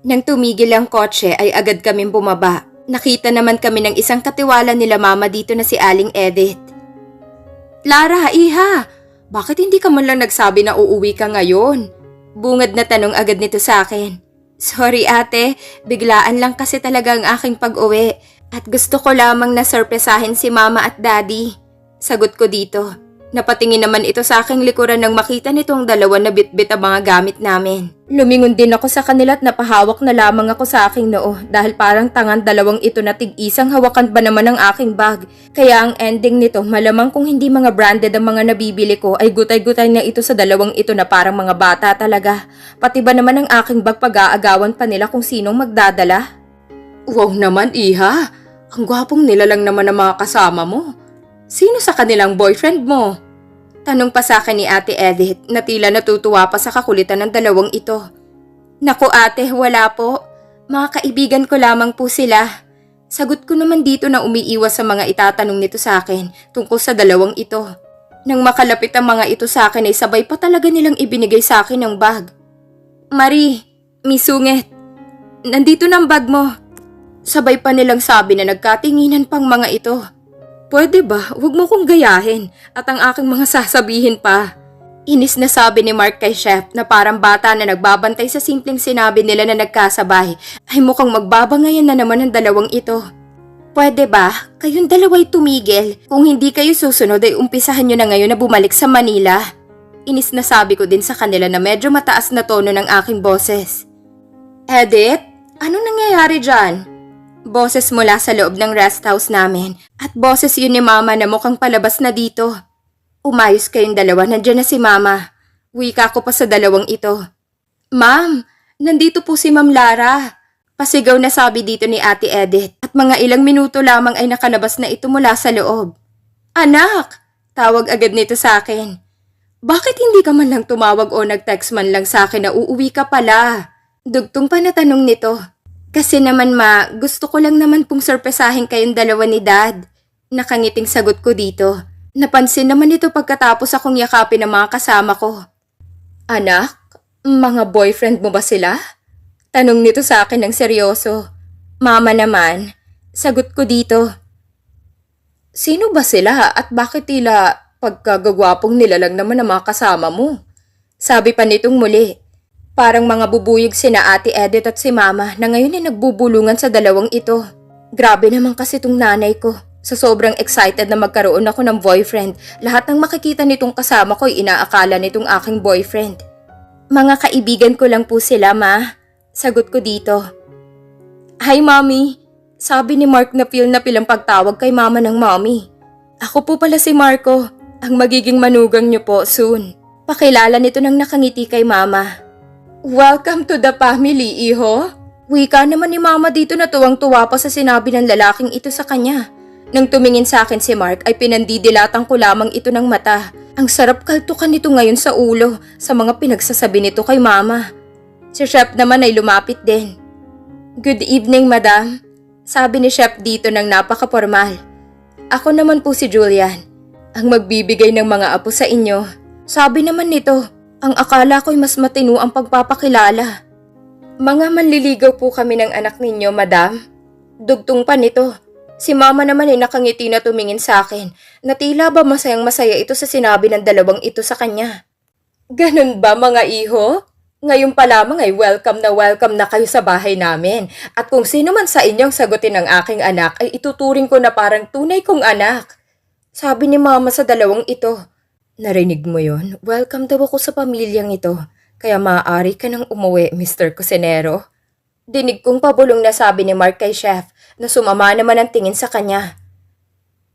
Nang tumigil ang kotse ay agad kaming bumaba. Nakita naman kami ng isang katiwala nila mama dito na si Aling Edith. Lara, iha! Bakit hindi ka man lang nagsabi na uuwi ka ngayon? Bungad na tanong agad nito sa akin. Sorry ate, biglaan lang kasi talaga ang aking pag-uwi at gusto ko lamang na sorpresahin si mama at daddy. Sagot ko dito. Napatingin naman ito sa aking likuran nang makita nitong dalawa na bitbit ang mga gamit namin. Lumingon din ako sa kanila at napahawak na lamang ako sa aking noo dahil parang tangan dalawang ito na tig-isang hawakan ba naman ang aking bag. Kaya ang ending nito malamang kung hindi mga branded ang mga nabibili ko ay gutay-gutay na ito sa dalawang ito na parang mga bata talaga. Pati ba naman ang aking bag pag-aagawan pa nila kung sinong magdadala? Wow naman iha, ang gwapong nila lang naman ang mga kasama mo. Sino sa kanilang boyfriend mo? Tanong pa sa akin ni Ate Edith na tila natutuwa pa sa kakulitan ng dalawang ito. Naku ate, wala po. Mga kaibigan ko lamang po sila. Sagot ko naman dito na umiiwas sa mga itatanong nito sa akin tungkol sa dalawang ito. Nang makalapit ang mga ito sa akin ay sabay pa talaga nilang ibinigay sa akin ang bag. Marie, misungit, nandito na ang bag mo. Sabay pa nilang sabi na nagkatinginan pang mga ito. Pwede ba? Huwag mo kong gayahin at ang aking mga sasabihin pa. Inis na sabi ni Mark kay Chef na parang bata na nagbabantay sa simpleng sinabi nila na nagkasabay ay mukhang magbabangayan na naman ang dalawang ito. Pwede ba? Kayong dalaway tumigil. Kung hindi kayo susunod ay umpisahan nyo na ngayon na bumalik sa Manila. Inis na sabi ko din sa kanila na medyo mataas na tono ng aking boses. Edith, anong nangyayari dyan? Boses mula sa loob ng rest house namin at boses yun ni mama na mukhang palabas na dito. Umayos kayong dalawa, nandiyan na si mama. Wika ko pa sa dalawang ito. Ma'am, nandito po si Ma'am Lara. Pasigaw na sabi dito ni Ate Edith at mga ilang minuto lamang ay nakalabas na ito mula sa loob. Anak! Tawag agad nito sa akin. Bakit hindi ka man lang tumawag o nag-text man lang sa akin na uuwi ka pala? Dugtong pa na tanong nito. Kasi naman ma, gusto ko lang naman pong sorpresahin kayong dalawa ni Dad. Nakangiting sagot ko dito. Napansin naman ito pagkatapos akong yakapin ng mga kasama ko. Anak, mga boyfriend mo ba sila? Tanong nito sa akin ng seryoso. Mama naman, sagot ko dito. Sino ba sila at bakit tila pagkagagwapong nila lang naman ang mga kasama mo? Sabi pa nitong muli. Parang mga bubuyog sina Ate Edith at si Mama na ngayon ay nagbubulungan sa dalawang ito. Grabe naman kasi tong nanay ko. Sa sobrang excited na magkaroon ako ng boyfriend, lahat ng makikita nitong kasama ko ay inaakala nitong aking boyfriend. Mga kaibigan ko lang po sila, Ma. Sagot ko dito. Hi, Mommy. Sabi ni Mark na feel na pilang pagtawag kay Mama ng Mommy. Ako po pala si Marco, ang magiging manugang niyo po soon. Pakilala nito ng nakangiti kay Mama. Welcome to the family, iho. Wika naman ni Mama dito na tuwang-tuwa pa sa sinabi ng lalaking ito sa kanya. Nang tumingin sa akin si Mark ay pinandidilatan ko lamang ito ng mata. Ang sarap kaltukan nito ngayon sa ulo sa mga pinagsasabi nito kay Mama. Si Chef naman ay lumapit din. Good evening, Madam. Sabi ni Chef dito ng napaka-formal. Ako naman po si Julian, ang magbibigay ng mga apo sa inyo. Sabi naman nito, ang akala ko'y mas matino ang pagpapakilala. Mga manliligaw po kami ng anak ninyo, Madam. Dugtong pa nito. Si Mama naman ay nakangiti na tumingin sa akin na tila ba masayang masaya ito sa sinabi ng dalawang ito sa kanya. Ganun ba mga iho? Ngayon pa lamang ay welcome na welcome na kayo sa bahay namin. At kung sino man sa inyong sagutin ng aking anak ay ituturing ko na parang tunay kong anak. Sabi ni mama sa dalawang ito. Narinig mo yon? Welcome daw ako sa pamilyang ito. Kaya maaari ka nang umuwi, Mr. Cusinero. Dinig kong pabulong na sabi ni Mark kay Chef na sumama naman ang tingin sa kanya.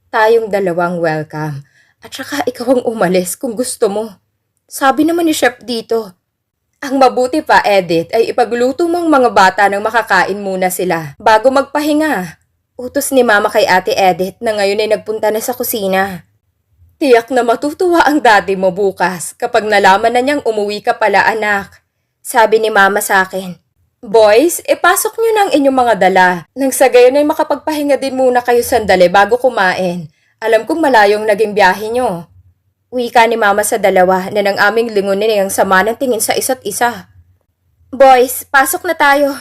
Tayong dalawang welcome. At saka ikaw ang umalis kung gusto mo. Sabi naman ni Chef dito, ang mabuti pa, Edith, ay ipagluto mong mga bata nang makakain muna sila bago magpahinga. Utos ni Mama kay Ate Edith na ngayon ay nagpunta na sa kusina. Tiyak na matutuwa ang daddy mo bukas kapag nalaman na niyang umuwi ka pala anak. Sabi ni Mama sa akin. Boys, ipasok niyo ang inyong mga dala. Nang sa gayon ay makapagpahinga din muna kayo sandali bago kumain. Alam kong malayong naging biyahe niyo. Wika ni mama sa dalawa na nang aming lingunin ang sama ng tingin sa isa't isa. Boys, pasok na tayo.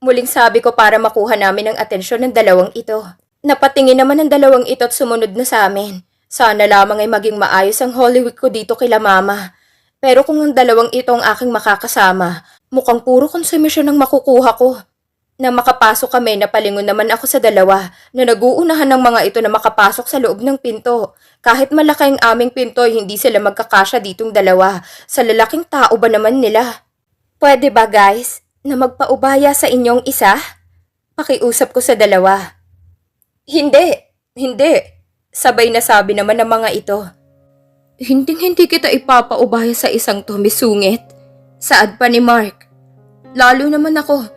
Muling sabi ko para makuha namin ang atensyon ng dalawang ito. Napatingin naman ang dalawang ito at sumunod na sa amin. Sana lamang ay maging maayos ang Holy Week ko dito kila mama. Pero kung ang dalawang ito ang aking makakasama, mukhang puro konsumisyon ang makukuha ko. Nang makapasok kami, napalingon naman ako sa dalawa na naguunahan ng mga ito na makapasok sa loob ng pinto. Kahit malaki ang aming pinto, hindi sila magkakasya ditong dalawa. Sa lalaking tao ba naman nila? Pwede ba guys, na magpaubaya sa inyong isa? Pakiusap ko sa dalawa. Hindi, hindi. Sabay na sabi naman ng mga ito. Hinding hindi kita ipapaubaya sa isang to, misungit. Saad pa ni Mark. Lalo naman ako.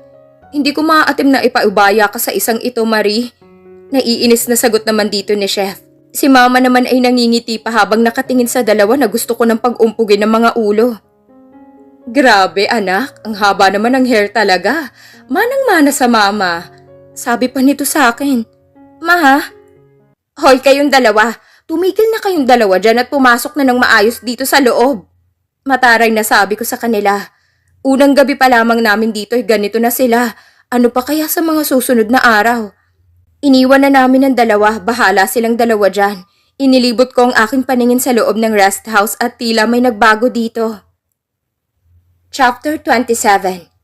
Hindi ko maaatim na ipaubaya ka sa isang ito, Marie. Naiinis na sagot naman dito ni Chef. Si Mama naman ay nangingiti pa habang nakatingin sa dalawa na gusto ko ng pag-umpugin ng mga ulo. Grabe anak, ang haba naman ng hair talaga. Manang-mana sa mama. Sabi pa nito sa akin. Ma, Hoy kayong dalawa, tumigil na kayong dalawa dyan at pumasok na ng maayos dito sa loob. Mataray na sabi ko sa kanila. Unang gabi pa lamang namin dito ay ganito na sila. Ano pa kaya sa mga susunod na araw? Iniwan na namin ang dalawa, bahala silang dalawa dyan. Inilibot ko ang aking paningin sa loob ng rest house at tila may nagbago dito. Chapter 27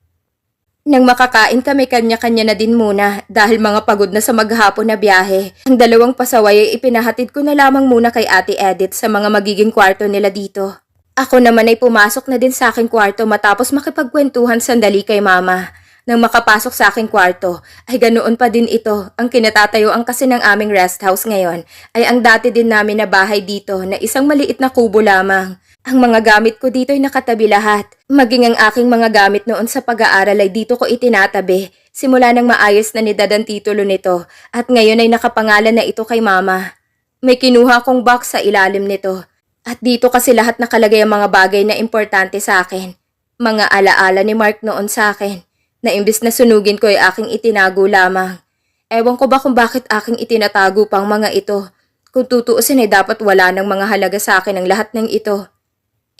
Nang makakain kami kanya-kanya na din muna dahil mga pagod na sa maghapon na biyahe. Ang dalawang pasaway ay ipinahatid ko na lamang muna kay Ate Edith sa mga magiging kwarto nila dito. Ako naman ay pumasok na din sa aking kwarto matapos makipagkwentuhan sandali kay Mama. Nang makapasok sa aking kwarto, ay ganoon pa din ito. Ang kinatatayuan kasi ng aming rest house ngayon ay ang dati din namin na bahay dito na isang maliit na kubo lamang. Ang mga gamit ko dito ay nakatabi lahat. Maging ang aking mga gamit noon sa pag-aaral ay dito ko itinatabi. Simula nang maayos na ni Dad ang titulo nito at ngayon ay nakapangalan na ito kay Mama. May kinuha kong box sa ilalim nito. At dito kasi lahat nakalagay ang mga bagay na importante sa akin. Mga alaala ni Mark noon sa akin na imbis na sunugin ko ay aking itinago lamang. Ewan ko ba kung bakit aking itinatago pang mga ito. Kung tutuusin ay dapat wala ng mga halaga sa akin ang lahat ng ito.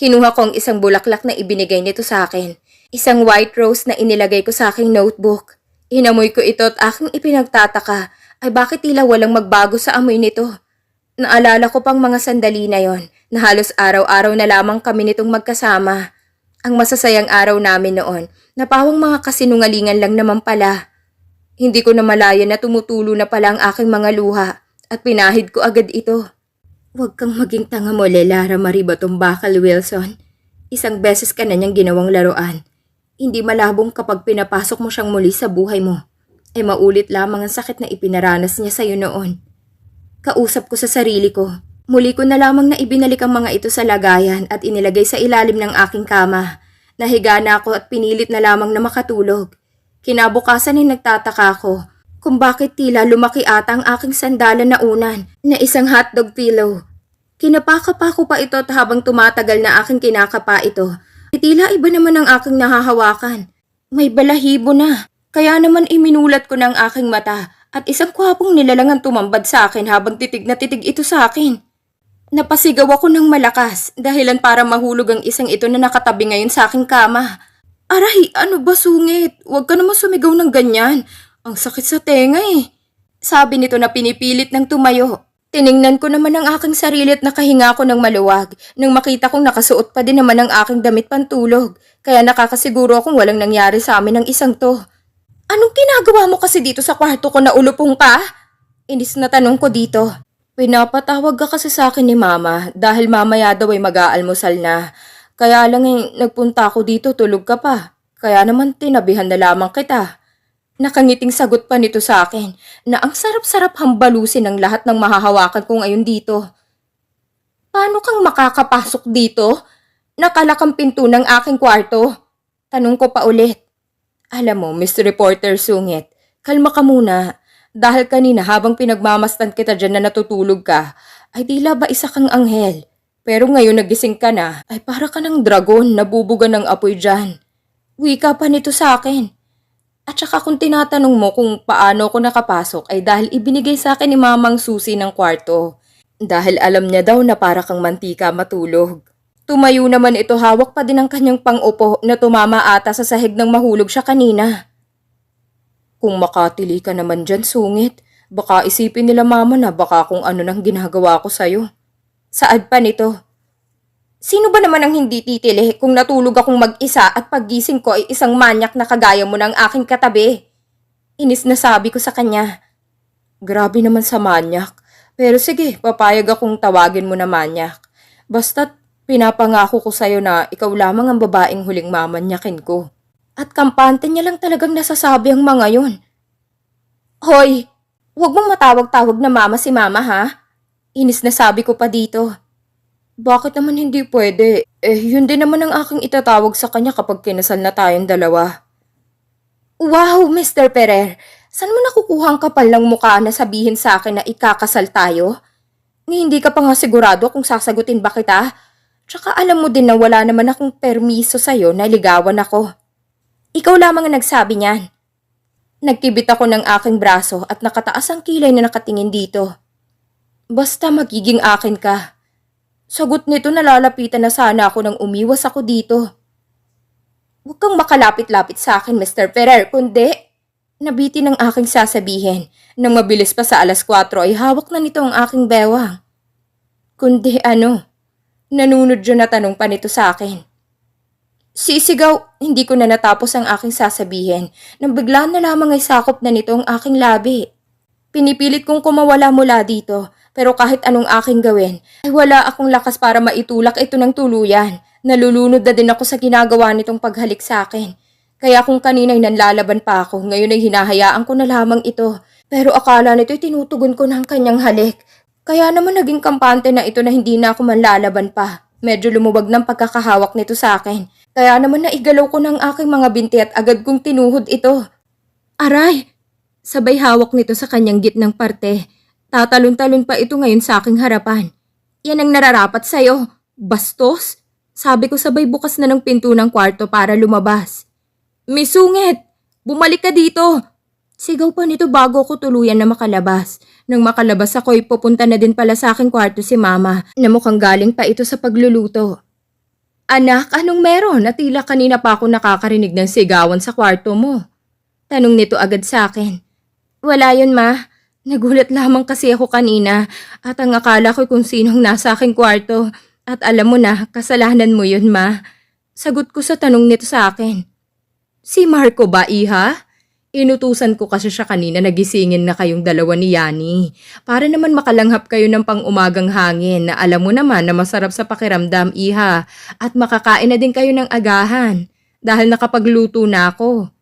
Kinuha ko ang isang bulaklak na ibinigay nito sa akin. Isang white rose na inilagay ko sa aking notebook. Inamoy ko ito at aking ipinagtataka ay bakit tila walang magbago sa amoy nito. Naalala ko pang mga sandali na yon na halos araw-araw na lamang kami nitong magkasama. Ang masasayang araw namin noon na pawang mga kasinungalingan lang naman pala. Hindi ko na malaya na tumutulo na pala ang aking mga luha at pinahid ko agad ito. Huwag kang maging tanga mo, Lara Maribatong Bakal Wilson. Isang beses ka na niyang ginawang laruan. Hindi malabong kapag pinapasok mo siyang muli sa buhay mo. E maulit lamang ang sakit na ipinaranas niya sa'yo noon. Kausap ko sa sarili ko. Muli ko na lamang na ibinalik ang mga ito sa lagayan at inilagay sa ilalim ng aking kama. Nahiga na ako at pinilit na lamang na makatulog. Kinabukasan ay nagtataka ako kung bakit tila lumaki ata ang aking sandalan na unan na isang hotdog pillow. Kinapakapa ko pa ito at habang tumatagal na aking kinakapa ito, tila iba naman ang aking nahahawakan. May balahibo na. Kaya naman iminulat ko ng aking mata at isang kwapong nilalang ang tumambad sa akin habang titig na titig ito sa akin. Napasigaw ako ng malakas dahilan para mahulog ang isang ito na nakatabi ngayon sa aking kama. Aray, ano ba sungit? Huwag ka naman sumigaw ng ganyan. Ang sakit sa tenga eh. Sabi nito na pinipilit ng tumayo. Tiningnan ko naman ang aking sarili at nakahinga ko ng maluwag nang makita kong nakasuot pa din naman ang aking damit pantulog. Kaya nakakasiguro akong walang nangyari sa amin ng isang to. Anong ginagawa mo kasi dito sa kwarto ko na ulupong ka? Inis na tanong ko dito. Pinapatawag ka kasi sa akin ni mama dahil mamaya daw ay mag-aalmusal na. Kaya lang eh, nagpunta ako dito tulog ka pa. Kaya naman tinabihan na lamang kita. Nakangiting sagot pa nito sa akin na ang sarap-sarap hambalusin ng lahat ng mahahawakan ko ngayon dito. Paano kang makakapasok dito? Nakalakang pinto ng aking kwarto. Tanong ko pa ulit. Alam mo, Mr. Reporter Sungit, kalma ka muna. Dahil kanina habang pinagmamastan kita dyan na natutulog ka, ay tila ba isa kang anghel. Pero ngayon nagising ka na, ay para ka ng dragon na bubuga ng apoy dyan. Wika pa nito sa akin. At saka kung tinatanong mo kung paano ako nakapasok ay dahil ibinigay sa akin ni Mamang Susi ng kwarto. Dahil alam niya daw na para kang mantika matulog. Tumayo naman ito hawak pa din ang kanyang pangupo na tumama ata sa sahig ng mahulog siya kanina. Kung makatili ka naman dyan, sungit. Baka isipin nila mama na baka kung ano nang ginagawa ko sa'yo. Saad pa nito? Sino ba naman ang hindi titili kung natulog akong mag-isa at paggising ko ay isang manyak na kagaya mo ng aking katabi? Inis na sabi ko sa kanya. Grabe naman sa manyak. Pero sige, papayag akong tawagin mo na manyak. Basta't pinapangako ko sa'yo na ikaw lamang ang babaeng huling mamanyakin ko. At kampante niya lang talagang nasasabi ang mga yon. Hoy, huwag mong matawag-tawag na mama si mama ha? Inis na sabi ko pa dito. Bakit naman hindi pwede? Eh, yun din naman ang aking itatawag sa kanya kapag kinasal na tayong dalawa. Wow, Mr. Perer! Saan mo nakukuha ang kapal ng mukha na sabihin sa akin na ikakasal tayo? Ni hindi ka pa nga sigurado kung sasagutin ba kita? Tsaka alam mo din na wala naman akong permiso sa'yo na ligawan ako. Ikaw lamang ang nagsabi niyan. Nagkibit ako ng aking braso at nakataas ang kilay na nakatingin dito. Basta magiging akin ka. Sagot nito nalalapitan na sana ako nang umiwas ako dito. Huwag kang makalapit-lapit sa akin, Mr. Ferrer, kundi... Nabiti ng aking sasabihin. Nang mabilis pa sa alas 4 ay hawak na nito ang aking bewang. Kundi ano? Nanunod yun na tanong pa nito sa akin. Sisigaw, hindi ko na natapos ang aking sasabihin nang bigla na lamang ay sakop na nito ang aking labi. Pinipilit kong kumawala mula dito pero kahit anong aking gawin ay wala akong lakas para maitulak ito ng tuluyan. Nalulunod na din ako sa ginagawa nitong paghalik sa akin. Kaya kung kanina'y nanlalaban pa ako, ngayon ay hinahayaan ko na lamang ito. Pero akala nito'y tinutugon ko ng kanyang halik. Kaya naman naging kampante na ito na hindi na ako manlalaban pa. Medyo lumuwag ng pagkakahawak nito sa akin. Kaya naman naigalaw ko ng aking mga binti at agad kong tinuhod ito. Aray! Sabay hawak nito sa kanyang gitnang parte. Tatalon-talon pa ito ngayon sa aking harapan. Yan ang nararapat sa'yo. Bastos? Sabi ko sabay bukas na ng pinto ng kwarto para lumabas. Misungit! Bumalik ka dito! Sigaw pa nito bago ko tuluyan na makalabas. Nang makalabas ako'y pupunta na din pala sa aking kwarto si mama na mukhang galing pa ito sa pagluluto. Anak, anong meron? Natila kanina pa ako nakakarinig ng sigawan sa kwarto mo. Tanong nito agad sa akin. Wala yun ma. Nagulat lamang kasi ako kanina at ang akala ko kung sinong nasa aking kwarto. At alam mo na, kasalanan mo yun ma. Sagot ko sa tanong nito sa akin. Si Marco ba, iha? Inutusan ko kasi siya kanina nagisingin na kayong dalawa ni Yani. Para naman makalanghap kayo ng pang-umagang hangin na alam mo naman na masarap sa pakiramdam, iha. At makakain na din kayo ng agahan. Dahil nakapagluto na ako.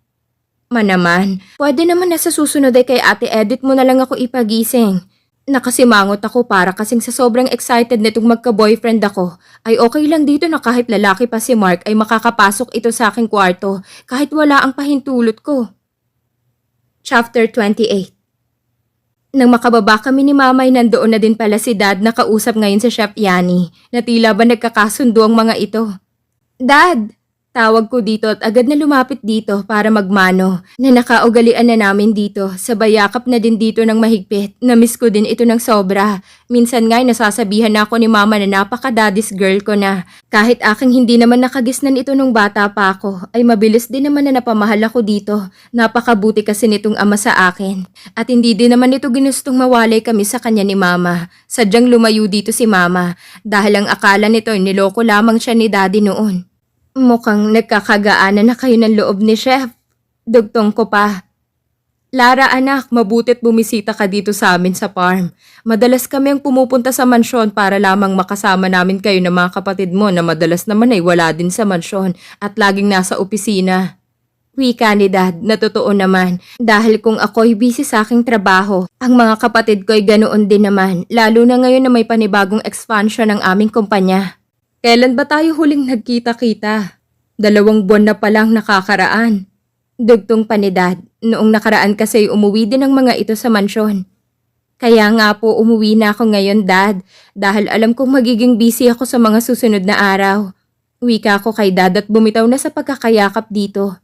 Manaman, pwede naman na sa susunod ay kay ate Edit mo na lang ako ipagising. Nakasimangot ako para kasing sa sobrang excited nitong magka-boyfriend ako, ay okay lang dito na kahit lalaki pa si Mark ay makakapasok ito sa aking kwarto kahit wala ang pahintulot ko. Chapter 28 Nang makababa kami ni Mama nandoon na din pala si Dad na kausap ngayon si Chef Yani na tila ba nagkakasundo ang mga ito. Dad! Tawag ko dito at agad na lumapit dito para magmano na nakaugalian na namin dito. Sabay yakap na din dito ng mahigpit. Namiss ko din ito ng sobra. Minsan nga'y nasasabihan na ako ni mama na napaka-daddy's girl ko na. Kahit aking hindi naman nakagisnan ito nung bata pa ako, ay mabilis din naman na napamahal ako dito. Napakabuti kasi nitong ama sa akin. At hindi din naman ito ginustong mawalay kami sa kanya ni mama. Sadyang lumayo dito si mama dahil ang akala nito ay niloko lamang siya ni daddy noon. Mukhang nagkakagaanan na kayo ng loob ni Chef. Dugtong ko pa. Lara anak, mabutit bumisita ka dito sa amin sa farm. Madalas kami ang pumupunta sa mansyon para lamang makasama namin kayo ng mga kapatid mo na madalas naman ay wala din sa mansyon at laging nasa opisina. Wika ni dad, na naman. Dahil kung ako'y busy sa aking trabaho, ang mga kapatid ko'y ganoon din naman, lalo na ngayon na may panibagong expansion ng aming kumpanya. Kailan ba tayo huling nagkita-kita? Dalawang buwan na palang nakakaraan. Dugtong panidad, noong nakaraan kasi umuwi din ang mga ito sa mansyon. Kaya nga po umuwi na ako ngayon dad, dahil alam kong magiging busy ako sa mga susunod na araw. Wika ko kay dad at bumitaw na sa pagkakayakap dito.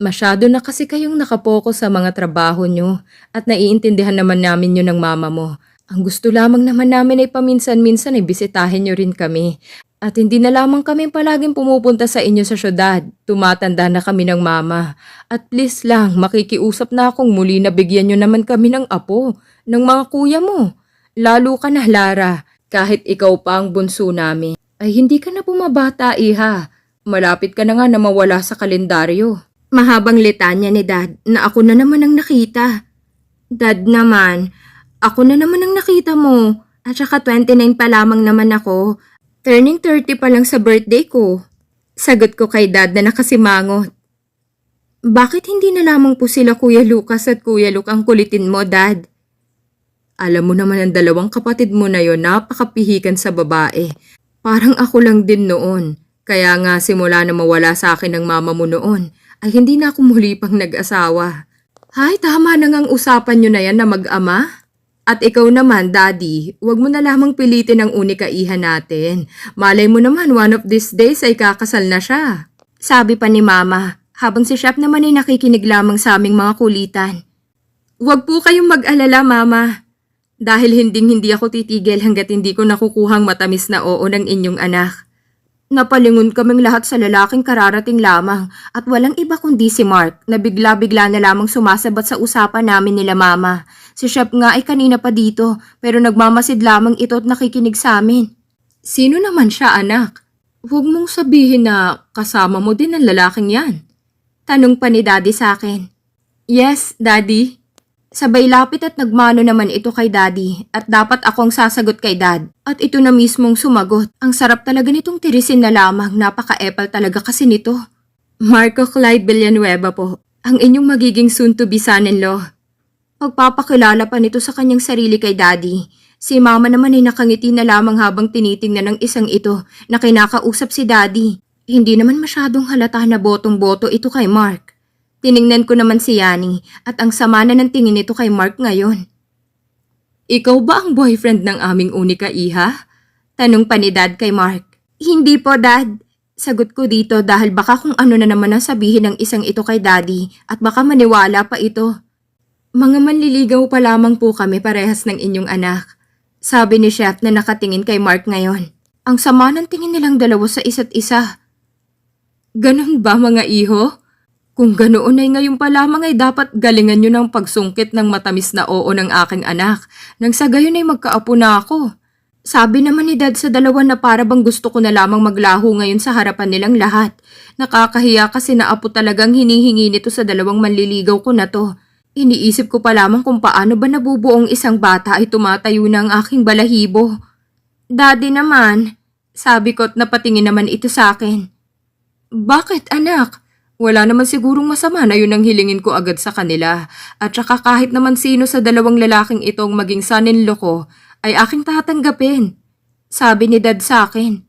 Masyado na kasi kayong nakapokus sa mga trabaho nyo at naiintindihan naman namin yun ng mama mo. Ang gusto lamang naman namin ay paminsan-minsan ay bisitahin nyo rin kami At hindi na lamang kami palaging pumupunta sa inyo sa syudad. Tumatanda na kami ng mama. At please lang, makikiusap na akong muli na bigyan nyo naman kami ng apo, ng mga kuya mo. Lalo ka na, Lara. Kahit ikaw pa ang bunso namin. Ay hindi ka na bumabata, iha. Malapit ka na nga na mawala sa kalendaryo. Mahabang litanya ni Dad na ako na naman ang nakita. Dad naman, ako na naman ang nakita mo. At saka 29 pa lamang naman ako. Turning 30 pa lang sa birthday ko. Sagot ko kay dad na nakasimangot. Bakit hindi na lamang po sila Kuya Lucas at Kuya Luke ang kulitin mo, Dad? Alam mo naman ang dalawang kapatid mo na yon napakapihikan sa babae. Parang ako lang din noon. Kaya nga simula na mawala sa akin ng mama mo noon, ay hindi na ako muli pang nag-asawa. Hay, tama na ngang usapan nyo na yan na mag-ama. At ikaw naman, Daddy, huwag mo na lamang pilitin ang unika iha natin. Malay mo naman, one of these days ay kakasal na siya. Sabi pa ni Mama, habang si Chef naman ay nakikinig lamang sa aming mga kulitan. Huwag po kayong mag-alala, Mama. Dahil hinding hindi ako titigil hanggat hindi ko nakukuhang matamis na oo ng inyong anak. Napalingon kaming lahat sa lalaking kararating lamang at walang iba kundi si Mark na bigla-bigla na lamang sumasabat sa usapan namin nila mama. Si Chef nga ay kanina pa dito pero nagmamasid lamang ito at nakikinig sa amin. Sino naman siya anak? Huwag mong sabihin na kasama mo din ang lalaking yan. Tanong pa ni Daddy sa akin. Yes, Daddy. Sabay lapit at nagmano naman ito kay Daddy at dapat akong sasagot kay Dad. At ito na mismong sumagot. Ang sarap talaga nitong tirisin na lamang. Napaka-epal talaga kasi nito. Marco Clyde Villanueva po. Ang inyong magiging soon-to-be son-in-law. Pagpapakilala pa nito sa kanyang sarili kay Daddy. Si Mama naman ay nakangiti na lamang habang tinitingnan ng isang ito na kinakausap si Daddy. Hindi naman masyadong halata na botong-boto ito kay Mark. Tiningnan ko naman si Yani at ang sama na ng tingin nito kay Mark ngayon. Ikaw ba ang boyfriend ng aming unika iha? Tanong pa ni Dad kay Mark. Hindi po, Dad. Sagot ko dito dahil baka kung ano na naman ang sabihin ng isang ito kay Daddy at baka maniwala pa ito. Mga manliligaw pa lamang po kami parehas ng inyong anak. Sabi ni Chef na nakatingin kay Mark ngayon. Ang sama ng tingin nilang dalawa sa isa't isa. Ganon ba mga iho? Kung ganoon ay ngayon pa lamang ay dapat galingan nyo ng pagsungkit ng matamis na oo ng aking anak. Nang sa gayon ay magkaapo na ako. Sabi naman ni Dad sa dalawa na para bang gusto ko na lamang maglaho ngayon sa harapan nilang lahat. Nakakahiya kasi na apo talagang hinihingi nito sa dalawang manliligaw ko na to. Iniisip ko pa lamang kung paano ba nabubuong isang bata ay tumatayo na ang aking balahibo. Daddy naman, sabi ko't napatingin naman ito sa akin. Bakit anak? Wala naman sigurong masama na yun ang hilingin ko agad sa kanila. At saka kahit naman sino sa dalawang lalaking itong maging son-in-law ko, ay aking tatanggapin. Sabi ni dad sa akin.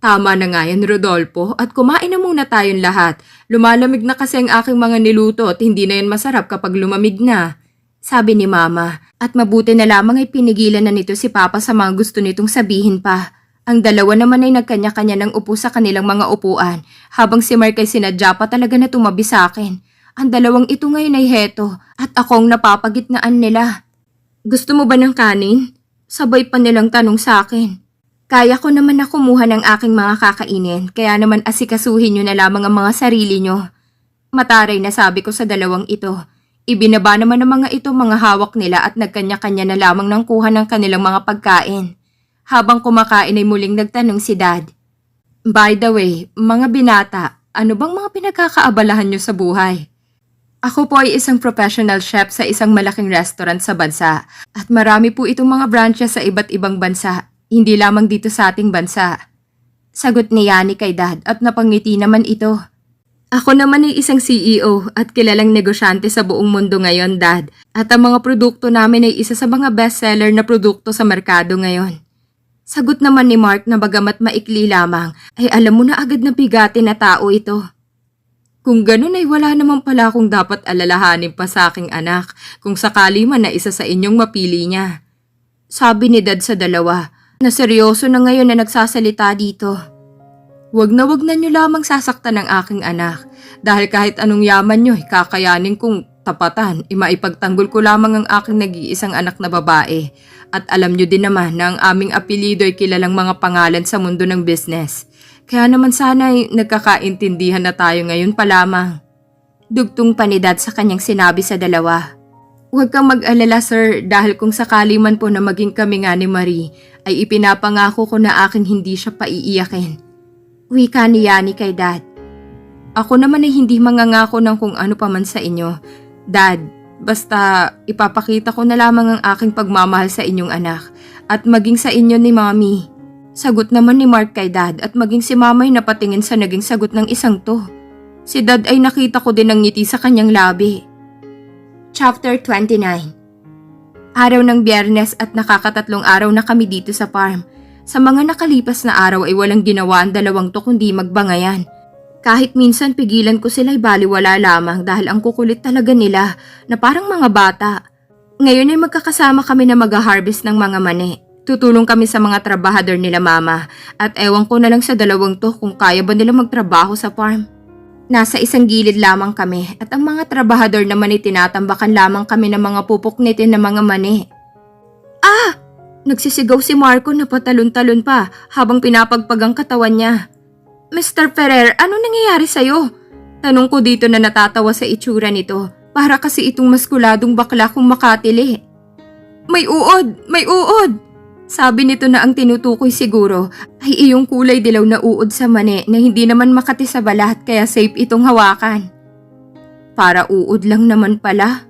Tama na nga yan, Rodolfo, at kumain na muna tayong lahat. Lumalamig na kasi ang aking mga niluto at hindi na yan masarap kapag lumamig na. Sabi ni Mama, at mabuti na lamang ay pinigilan na nito si Papa sa mga gusto nitong sabihin pa. Ang dalawa naman ay nagkanya-kanya ng upo sa kanilang mga upuan, habang si Mark ay sinadya pa talaga na tumabi sa akin. Ang dalawang ito ngayon ay heto, at akong napapagitnaan nila. Gusto mo ba ng kanin? Sabay pa nilang tanong sa akin. Kaya ko naman na kumuha ng aking mga kakainin, kaya naman asikasuhin nyo na lamang ang mga sarili nyo. Mataray na sabi ko sa dalawang ito. Ibinaba naman ng mga ito mga hawak nila at nagkanya-kanya na lamang ng kuha ng kanilang mga pagkain. Habang kumakain ay muling nagtanong si Dad. By the way, mga binata, ano bang mga pinagkakaabalahan nyo sa buhay? Ako po ay isang professional chef sa isang malaking restaurant sa bansa at marami po itong mga branches sa iba't ibang bansa, hindi lamang dito sa ating bansa. Sagot ni Yani kay Dad at napangiti naman ito. Ako naman ay isang CEO at kilalang negosyante sa buong mundo ngayon, Dad. At ang mga produkto namin ay isa sa mga bestseller na produkto sa merkado ngayon. Sagot naman ni Mark na bagamat maikli lamang, ay alam mo na agad na bigatin na tao ito. Kung ganun ay wala naman pala akong dapat alalahanin pa sa aking anak kung sakali man na isa sa inyong mapili niya. Sabi ni Dad sa dalawa na seryoso na ngayon na nagsasalita dito. Huwag na wag na nyo lamang sasaktan ng aking anak dahil kahit anong yaman nyo, kakayanin kong Tapatan, imaipagtanggol ko lamang ang aking nag-iisang anak na babae. At alam nyo din naman na ang aming apelido ay kilalang mga pangalan sa mundo ng business. Kaya naman sana ay nagkakaintindihan na tayo ngayon pa lamang. Dugtong panidad sa kanyang sinabi sa dalawa. Huwag kang mag-alala sir dahil kung sakali man po na maging kami nga ni Marie ay ipinapangako ko na aking hindi siya paiiyakin. Wika ni Yani kay dad. Ako naman ay hindi mangangako ng kung ano pa man sa inyo. Dad, basta ipapakita ko na lamang ang aking pagmamahal sa inyong anak at maging sa inyo ni Mommy. Sagot naman ni Mark kay Dad at maging si Mama ay napatingin sa naging sagot ng isang to. Si Dad ay nakita ko din ng ngiti sa kanyang labi. Chapter 29 Araw ng biyernes at nakakatatlong araw na kami dito sa farm. Sa mga nakalipas na araw ay walang ginawa ang dalawang to kundi magbangayan. Kahit minsan pigilan ko sila'y baliwala lamang dahil ang kukulit talaga nila na parang mga bata. Ngayon ay magkakasama kami na mag-harvest ng mga mani. Tutulong kami sa mga trabahador nila mama at ewan ko na lang sa dalawang to kung kaya ba nila magtrabaho sa farm. Nasa isang gilid lamang kami at ang mga trabahador naman ay tinatambakan lamang kami ng mga pupuknitin na mga mani. Ah! Nagsisigaw si Marco na patalon-talon pa habang pinapagpag ang katawan niya. Mr. Ferrer, ano nangyayari sa'yo? Tanong ko dito na natatawa sa itsura nito. Para kasi itong maskuladong bakla kung makatili. May uod! May uod! Sabi nito na ang tinutukoy siguro ay iyong kulay dilaw na uod sa mani na hindi naman makati sa balat kaya safe itong hawakan. Para uod lang naman pala.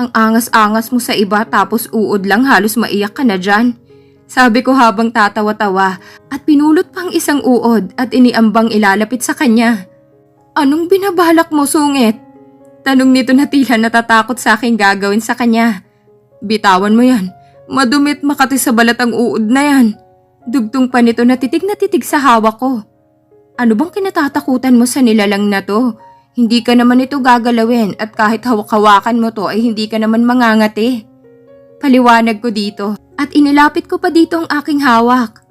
Ang angas-angas mo sa iba tapos uod lang halos maiyak ka na dyan. Sabi ko habang tatawa-tawa at pinulot pang isang uod at iniambang ilalapit sa kanya. Anong binabalak mo, sungit? Tanong nito na tila natatakot sa aking gagawin sa kanya. Bitawan mo yan. Madumit makati sa balat ang uod na yan. Dugtong pa nito na titig na titig sa hawak ko. Ano bang kinatatakutan mo sa nilalang na to? Hindi ka naman ito gagalawin at kahit hawak-hawakan mo to ay hindi ka naman mangangati. Paliwanag ko dito at inilapit ko pa dito ang aking hawak.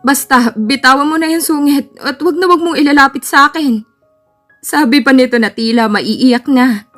Basta, bitawan mo na yung sungit at wag na wag mong ilalapit sa akin. Sabi pa nito na tila maiiyak na.